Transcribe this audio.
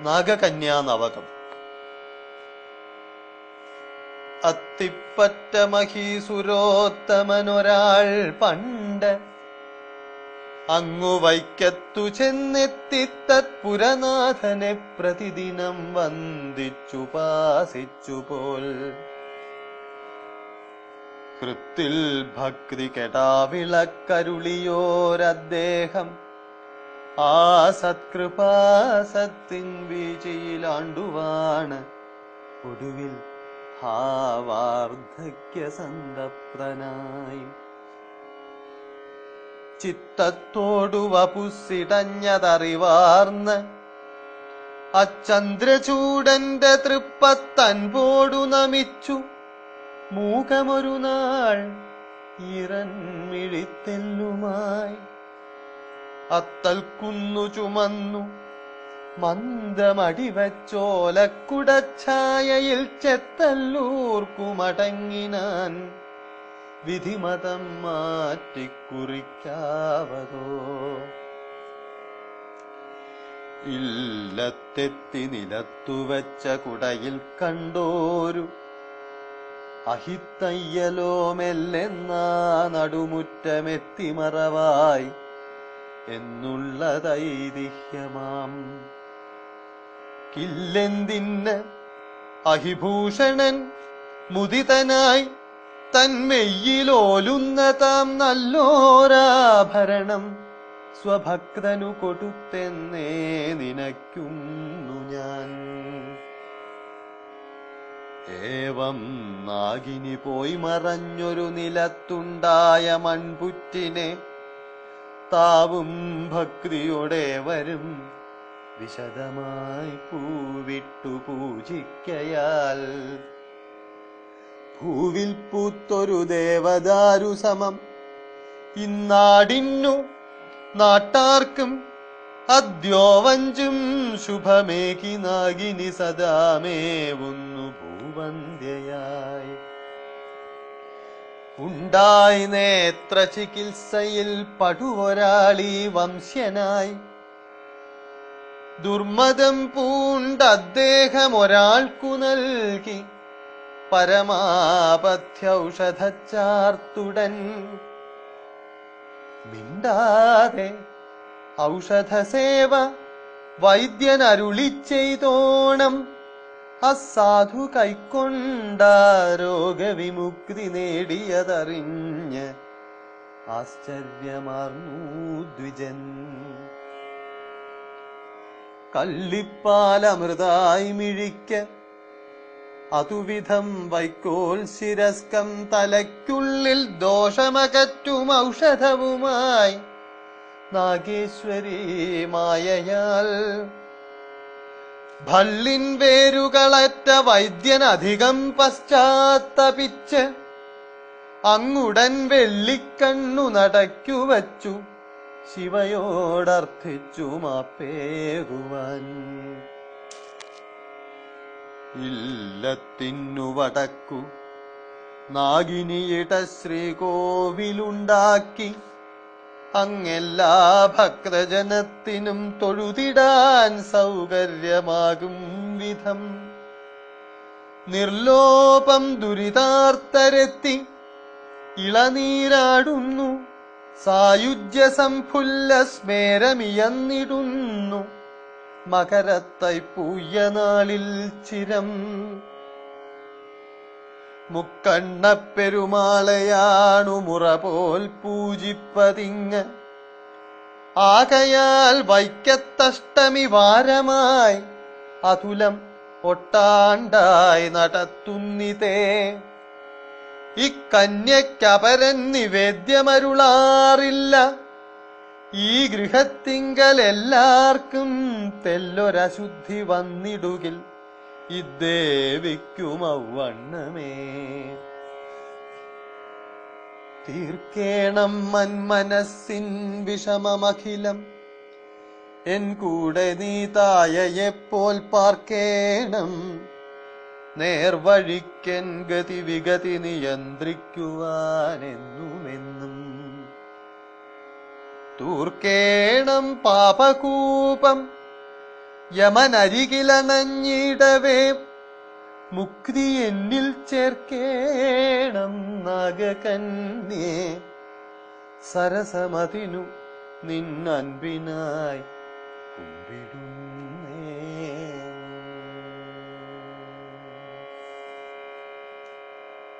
നാഗകന്യാ നവകം. അത്തിപ്പറ്റ മഹീസുരോത്തമനൊരാൾ പണ്ട് അങ്ങു വൈക്കത്തു ചെന്നെത്തിത്തത്പുരനാഥനെ പ്രതിദിനം വന്ദിച്ചുപാസിച്ചുപോൽ കൃത്തിൽ ഭക്തി കെടാവിളക്കരുളിയോരദ്ദേഹം ആ സത്കൃപാസത്തിൻ വീഴ്ചയിലാണ്ടുവാണ് ഒടുവിൽ ഭാവാർദ്ധക്യ സന്തപ്തനായി ചിത്തത്തോടു വപുസിടഞ്ഞതറിവാർന്ന് അച്ചന്ദ്രചൂടന്റെ തൃപ്പത്തൻപോടു നമിച്ചു. മൂകമൊരു നാൾ ഇറൻമിഴിത്തെല്ലുമായി അത്തൽക്കുന്നു ചുമന്നു. മന്ദമടിവച്ചോലക്കുടച്ഛായയിൽ ചെത്തല്ലൂർക്കുമടങ്ങിനാൻ. വിധിമതം മാറ്റിക്കുറിക്കാവതോ. ഇല്ലത്തെത്തി നിലത്തുവച്ച കുടയിൽ കണ്ടോരു. അഹിത്തയ്യലോ മെല്ലെന്നാ നടുമുറ്റമെത്തി മറവായി. എന്നുള്ളതൈതിഹ്യമാം കില്ലെന്തിന് അഹിഭൂഷണൻ മുദിതനായി തന്മെയ്യിലോലുന്ന താം നല്ലോരാഭരണം സ്വഭക്തനു കൊടുത്തെന്നേ നിനയ്ക്കുന്നു ഞാൻ. ഏവം നാഗിനി പോയി മറഞ്ഞൊരു നിലത്തുണ്ടായ മൺപുറ്റിനെ താവും ഭക്തിയുടെ വരും. വിശദമായി പൂവിട്ടു പൂജിക്കയാൽ. ഭൂവിൽ പൂത്തൊരു ദേവദാരു സമം. ഇന്നാടിന്നു നാട്ടാർക്കും അദ്യോവഞ്ചും ശുഭമേകി നാഗിനി സദാമേവുന്നു ഭൂവന്ധ്യയായി ഉണ്ടായി നേത്ര ചികിത്സയിൽ പടുവൊരാളി വംശ്യനായി ദുർമതം പൂണ്ട അദ്ദേഹം ഒരാൾക്കു നൽകി. പരമാപഥ്യൗഷധച്ചാർത്തുടൻ. മിണ്ടാതെ ഔഷധസേവ വൈദ്യൻ അരുളി ചെയ്തോണം. അസാധു കൈക്കൊണ്ട രോഗവിമുക്തി നേടിയതറിഞ്ഞ് ആശ്ചര്യമാർന്നു ദ്വിജൻ കള്ളിപ്പാലമൃതായി മിഴിക്ക് അതുവിധം വൈക്കോൽ ശിരസ്കം തലയ്ക്കുള്ളിൽ ദോഷമകറ്റും ഔഷധവുമായി നാഗേശ്വരീ മായയാൽ ഭള്ളിൻ വേരുകളറ്റ വൈദ്യൻ അധികം പശ്ചാത്തപിച്ച് അങ്ങുടൻ വെള്ളിക്കണ്ണു നടക്കു വച്ചു. ശിവയോടർത്ഥിച്ചു മാപ്പേകുവാൻ. ഇല്ലത്തിന്നു വടക്കു നാഗിനിയിട ശ്രീകോവിലുണ്ടാക്കി അങ്ങെല്ലാ ഭക്തജനത്തിനും തൊഴുതിടാൻ സൗകര്യമാകും വിധം. നിർലോപം ദുരിതാർത്തരെത്തി ഇളനീരാടുന്നു. സായുജ്യ സംഫുല്ല സ്മേരമിയന്നിടുന്നു. മകരത്തൈ പൂയനാളിൽ ചിരം മുക്കണ്ണപ്പെരുമാളയാണു മുറ പോൽ പൂജിപ്പതിങ്ങ്. ആകയാൽ വൈക്കത്തഷ്ടമി വാരമായി അതുലം ഒട്ടാണ്ടായി നടത്തുന്നിതേ. ഇക്കന്യക്കപരൻ നിവേദ്യമരുളാറില്ല. ഈ ഗൃഹത്തിങ്കൽ എല്ലാവർക്കും തെല്ലൊരശുദ്ധി വന്നിടുകിൽ. ഇദ്ദേവിക്കും അവണ്ണമേ. തീർക്കേണം മന്മനസ്സിൻ വിഷമമഖിലം. എൻ കൂടെ നീ തായയെപ്പോൽ പാർക്കേണം. നേർവഴിക്കൻ ഗതി വിഗതി നിയന്ത്രിക്കുവാനെന്നുമെന്നും. തൂർക്കേണം പാപകൂപം യമനരികിലണഞ്ഞിടവേ മുക്തി എന്നിൽ ചേർക്കേണം നാഗകന്യേ. സരസമതിനു നിന്നൻപിനായി കുമ്പിടുന്നു.